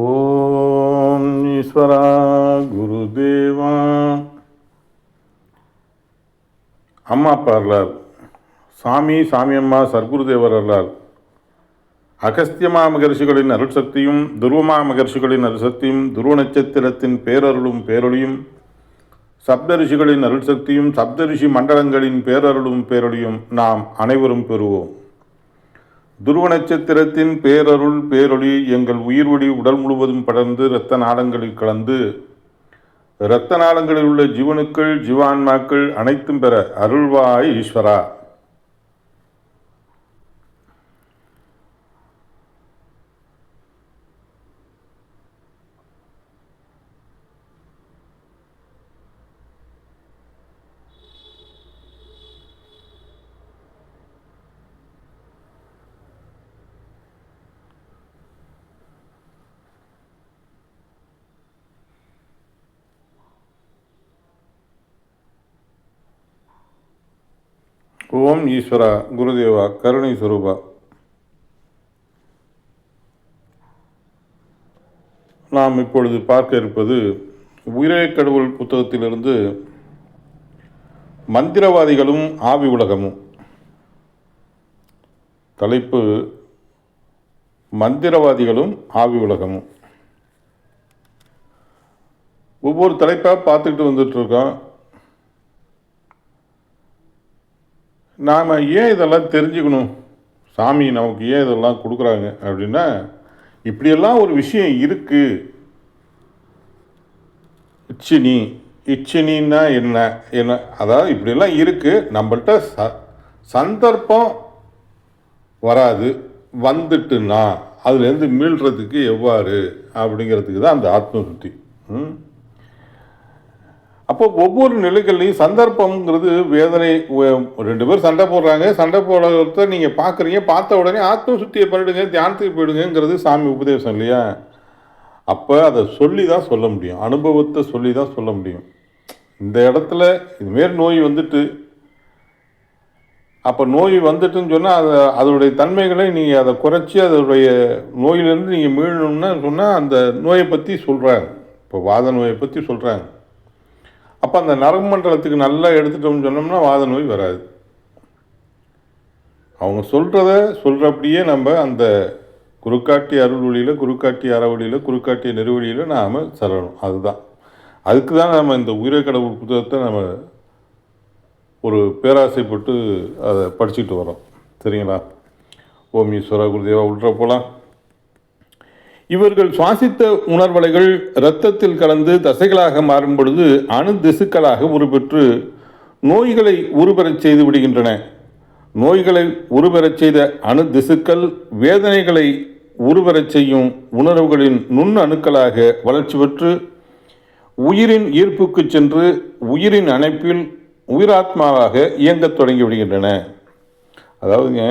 ஓம் ஈஸ்வரா குருதேவா. அம்மா அப்பா அருளார் சாமி சாமியம்மா சர்க்குருதேவர் அருளார் அகஸ்தியமா மகர்ஷிகளின் அருட்சக்தியும் துருவமா மகர்ஷிகளின் அருட்சக்தியும் துருவ நட்சத்திரத்தின் பேரருளும் பேரொளியும் சப்தரிஷிகளின் அருட்சக்தியும் சப்தரிஷி மண்டலங்களின் பேரருளும் பேரொழியும் நாம் அனைவரும் பெறுவோம். துருவ நட்சத்திரத்தின் பேரருள் பேரொளி எங்கள் உயிர் ஒளி உடல் முழுவதும் படர்ந்து இரத்த நாளங்களில் கலந்து இரத்த நாளங்களில் உள்ள ஜீவனுக்கள் ஜீவான்மாக்கள் அனைத்தும் பெற அருள்வாய் ஈஸ்வரா. ஓம் ஈஸ்வரா குருதேவா கருணை சுரூபா நாம் இப்பொழுது பார்க்க இருப்பது உயிரே கடவுள் புத்தகத்திலிருந்து மந்திரவாதிகளும் ஆவி உலகமும். தலைப்பு மந்திரவாதிகளும் ஆவி உலகமும். ஒவ்வொரு தலைப்பாக பார்த்துக்கிட்டு வந்துட்டு நாம் ஏன் இதெல்லாம் தெரிஞ்சுக்கணும்? சாமி நமக்கு ஏன் இதெல்லாம் கொடுக்குறாங்க அப்படின்னா இப்படியெல்லாம் ஒரு விஷயம் இருக்குது இச்சினி இச்சினின்னா என்ன? என்ன? அதாவது இப்படியெல்லாம் இருக்குது நம்மள்ட்ட ச சந்தர்ப்பம் வராது. வந்துட்டுன்னா அதுலேருந்து மீள்றதுக்கு எவ்வாறு? அப்படிங்கிறதுக்கு தான் அந்த ஆத்ம சுத்தி ம்? அப்போ ஒவ்வொரு நிலைகள்லையும் சந்தர்ப்பம்ங்கிறது வேதனை ரெண்டு பேர் சண்டை போடுறாங்க. சண்டை போடுறத நீங்கள் பார்க்குறீங்க பார்த்த உடனே ஆத்ம சுத்தியை பண்ணிடுங்க தியானத்துக்கு போயிடுங்கிறது சாமி உபதேசம் இல்லையா? அப்போ அதை சொல்லி தான் சொல்ல முடியும். அனுபவத்தை சொல்லி தான் சொல்ல முடியும். இந்த இடத்துல இதுமாரி நோய் வந்துட்டு அப்போ நோய் வந்துட்டுன்னு சொன்னால் அதை அதோடைய தன்மைகளை நீங்கள் அதை குறைச்சி அதோடைய நோயிலேருந்து நீங்கள் மீளணும்னு சொன்னால் அந்த நோயை பற்றி சொல்கிறாங்க இப்போ வாத நோயை பற்றி சொல்கிறாங்க அப்போ அந்த நரம்பு மண்டலத்துக்கு நல்லா எடுத்துட்டோம்னு சொன்னோம்னா வாத நோய் வராது. அவங்க சொல்கிறத சொல்கிறப்படியே நம்ம அந்த குறுக்காட்டி அருள் வழியில் குறுக்காட்டி அறவழியில் குறுக்காட்டிய நெருவழியில் நாம் செல்லணும் அதுதான். அதுக்கு தான் நம்ம இந்த உயிரை கடவுள் புத்தகத்தை நம்ம ஒரு பேராசைப்பட்டு அதை படிச்சுட்டு வரோம். சரிங்களா? ஓம் ஈஸ்வரா குருதேவா உள்ள போகலாம் இவர்கள் சுவாசித்த உணர்வலைகள் இரத்தத்தில் கலந்து தசைகளாக மாறும் பொழுது அணு திசுக்களாக உருப்பெற்று நோய்களை உருபெறச் செய்து விடுகின்றன. நோய்களை உருபெறச் செய்த அணு திசுக்கள் வேதனைகளை உருபெறச் செய்யும் உணர்வுகளின் நுண் அணுக்களாக வளர்ச்சி பெற்று உயிரின் ஈர்ப்புக்கு சென்று உயிரின் அணைப்பில் உயிராத்மாவாக இயங்கத் தொடங்கி விடுகின்றன. அதாவதுங்க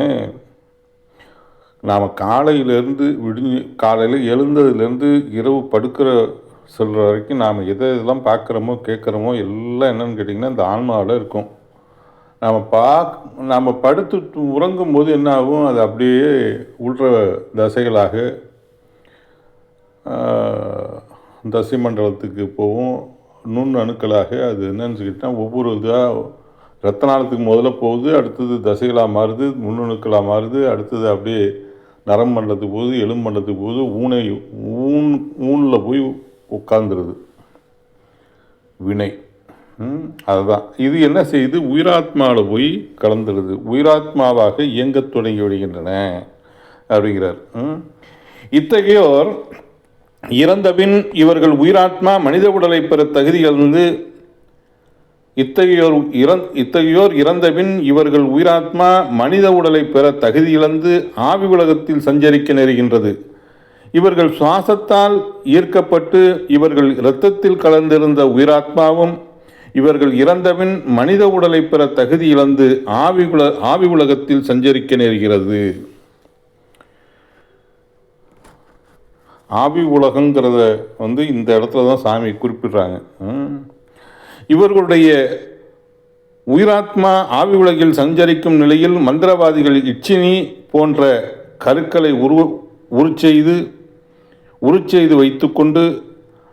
நாம் காலையிலேருந்து விடிஞ்சு காலையில் எழுந்ததுலேருந்து இரவு படுக்கிற சொல்கிற வரைக்கும் நாம் எதை இதெல்லாம் பார்க்குறோமோ கேட்குறோமோ எல்லாம் என்னென்னு கேட்டிங்கன்னா இந்த ஆன்மாவில் இருக்கும். நாம் பாக் நாம் படுத்து உறங்கும் போது என்ன ஆகும்? அது அப்படியே உள்ற தசைகளாக தசை மண்டலத்துக்கு போகும். நுண் அணுக்களாக அது என்னன்னு சொல்லிட்டால் ஒவ்வொரு இதாக ரத்த நாளத்துக்கு முதல்ல போகுது அடுத்தது தசைகளாக மாறுது முன்னணுக்களாக மாறுது அடுத்தது அப்படியே நரம் மண்டலத்துக்கு போகுது எலும்பு மண்டலத்துக்கு போகுது ஊனை ஊன் ஊனில் போய் உட்காந்துருது வினை. அதுதான். இது என்ன செய்யுது உயிராத்மாவில் போய் கலந்துடுது உயிராத்மாவாக இயங்கத் தொடங்கி விடுகின்றன அப்படிங்கிறார். ம். இத்தகையோர் இறந்தபின் இவர்கள் உயிராத்மா மனித உடலை பெற தகுதிகள் வந்து இத்தகையோர் இறந் இத்தகையோர் இறந்தபின் இவர்கள் உயிராத்மா மனித உடலை பெற தகுதியிழந்து ஆவி உலகத்தில் சஞ்சரிக்க நேருகின்றது. இவர்கள் சுவாசத்தால் ஈர்க்கப்பட்டு இவர்கள் இரத்தத்தில் கலந்திருந்த உயிராத்மாவும் இவர்கள் இறந்தபின் மனித உடலை பெற தகுதி இழந்து ஆவி உல ஆவி உலகத்தில் சஞ்சரிக்க நேர்கிறது. ஆவி உலகங்கிறத வந்து இந்த இடத்துல தான் சாமி குறிப்பிடுறாங்க. இவர்களுடைய உயிராத்மா ஆவி உலகில் சஞ்சரிக்கும் நிலையில் மந்திரவாதிகள் இச்சினி போன்ற கருக்களை உரு உருச்செய்து உருச்செய்து வைத்துக்கொண்டு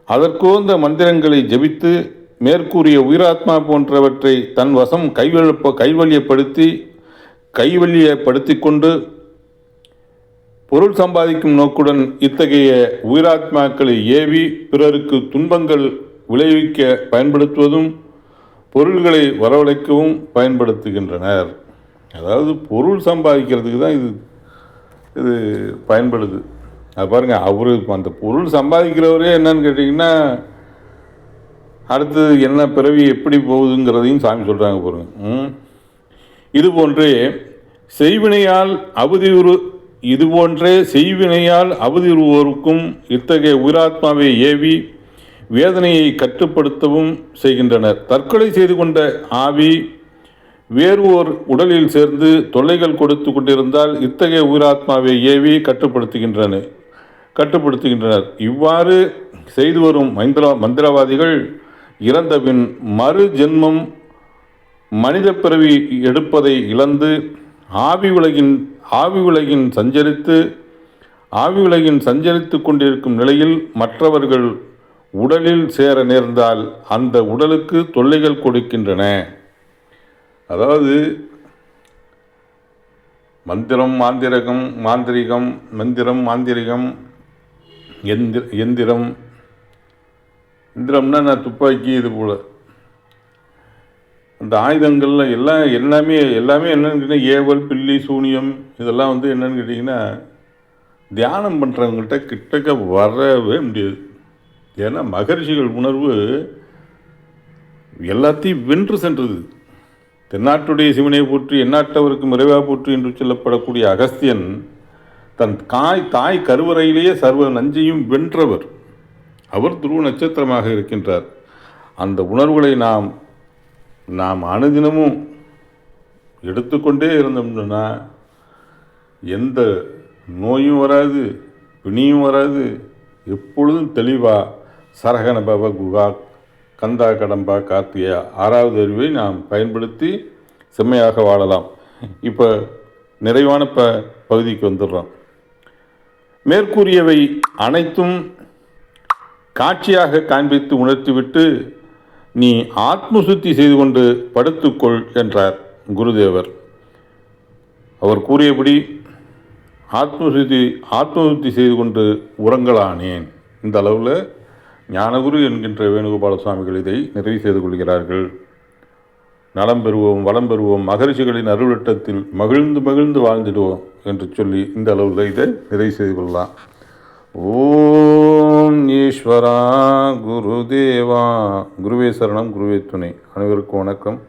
அதற்கோந்த மந்திரங்களை ஜெபித்து மேற்கூறிய உயிராத்மா போன்றவற்றை தன் வசம் கைவெழுப்ப கைவல்யப்படுத்தி கைவல்யப்படுத்தி கொண்டு பொருள் சம்பாதிக்கும் நோக்குடன் இத்தகைய உயிராத்மாக்களை ஏவி பிறருக்கு துன்பங்கள் விளைவிக்க பயன்படுத்துவதும் பொருள்களை வரவழைக்கவும் பயன்படுத்துகின்றனர். அதாவது பொருள் சம்பாதிக்கிறதுக்கு தான் இது இது பயன்படுது. அது பாருங்கள் அவரு அந்த பொருள் சம்பாதிக்கிறவரே என்னன்னு கேட்டிங்கன்னா அடுத்தது என்ன பிறவி எப்படி போகுதுங்கிறதையும் சாமி சொல்கிறாங்க பாருங்கள் இது போன்றே செய்வினையால் அவதியுறு இது போன்றே செய்வினையால் அவதியுறுவோருக்கும் இத்தகைய உயிராத்மாவை ஏவி வேதனையை கட்டுப்படுத்தவும் செய்கின்றனர். தற்கொலை செய்து கொண்ட ஆவி வேறு ஓர் உடலில் சேர்ந்து தொல்லைகள் கொடுத்து கொண்டிருந்தால் இத்தகைய உயிராத்மாவை ஏவி கட்டுப்படுத்துகின்றன கட்டுப்படுத்துகின்றனர். இவ்வாறு செய்து வரும் மந்திர மந்திரவாதிகள் இறந்தபின் மறு ஜென்மம் மனித பிறவி எடுப்பதை இழந்து ஆவி உலகின் ஆவி உலகின் சஞ்சரித்து ஆவி உலகின் சஞ்சரித்து கொண்டிருக்கும் நிலையில் மற்றவர்கள் உடலில் சேர நேர்ந்தால் அந்த உடலுக்கு தொல்லைகள் கொடுக்கின்றன. அதாவது மந்திரம் மாந்திரகம் மாந்திரிகம் மந்திரம் மாந்திரிகம் எந்திர எந்திரம். எந்திரம்னா நான் துப்பாக்கி இது போல். அந்த ஆயுதங்களில் எல்லாம் எல்லாமே எல்லாமே என்னென்னு கேட்டிங்கன்னா ஏவல் பில்லி சூனியம் இதெல்லாம் வந்து என்னென்னு கேட்டிங்கன்னா தியானம் பண்ணுறவங்கள்ட்ட கிட்டக்க வரவே முடியாது. ஏன்னா மகரிஷிகள் உணர்வு எல்லாத்தையும் வென்று சென்றது. தென்னாட்டுடைய சிவனை போற்றி எந்நாட்டவருக்கு மறைவாக போற்றி என்று சொல்லப்படக்கூடிய அகஸ்தியன் தன் காய் தாய் கருவறையிலேயே சர்வ நஞ்சையும் வென்றவர். அவர் துருவ நட்சத்திரமாக இருக்கின்றார். அந்த உணர்வுகளை நாம் நாம் அனுதினமும் எடுத்துக்கொண்டே இருந்தோம்னா எந்த நோயும் வராது பிணியும் வராது எப்பொழுதும் தெளிவாக சரகணபவ குகா கந்தா கடம்பா கார்த்திகா ஆறாவது அறிவை நாம் பயன்படுத்தி செம்மையாக வாழலாம். இப்போ நிறைவான ப பகுதிக்கு வந்துடுறோம். மேற்கூறியவை அனைத்தும் காட்சியாக காண்பித்து உணர்த்திவிட்டு நீ ஆத்ம சுத்தி செய்து கொண்டு படுத்துக்கொள் என்றார் குருதேவர். அவர் கூறியபடி ஆத்மசுத்தி ஆத்மசுத்தி செய்து கொண்டு உறங்கலானேன். இந்த அளவில் ஞானகுரு என்கின்ற வேணுகோபால சுவாமிகள் இதை நிறைவு செய்து கொள்கிறார்கள். நலம் பெறுவோம் வளம் பெறுவோம் மகரிஷிகளின் அருளட்டத்தில் மகிழ்ந்து மகிழ்ந்து வாழ்ந்திடுவோம் என்று சொல்லி இந்த அளவில் இதை நிறைவு செய்து கொள்ளலாம். ஓம் ஈஸ்வரா குருதேவா. குருவே சரணம் குருவே துணை. அனைவருக்கும் வணக்கம்.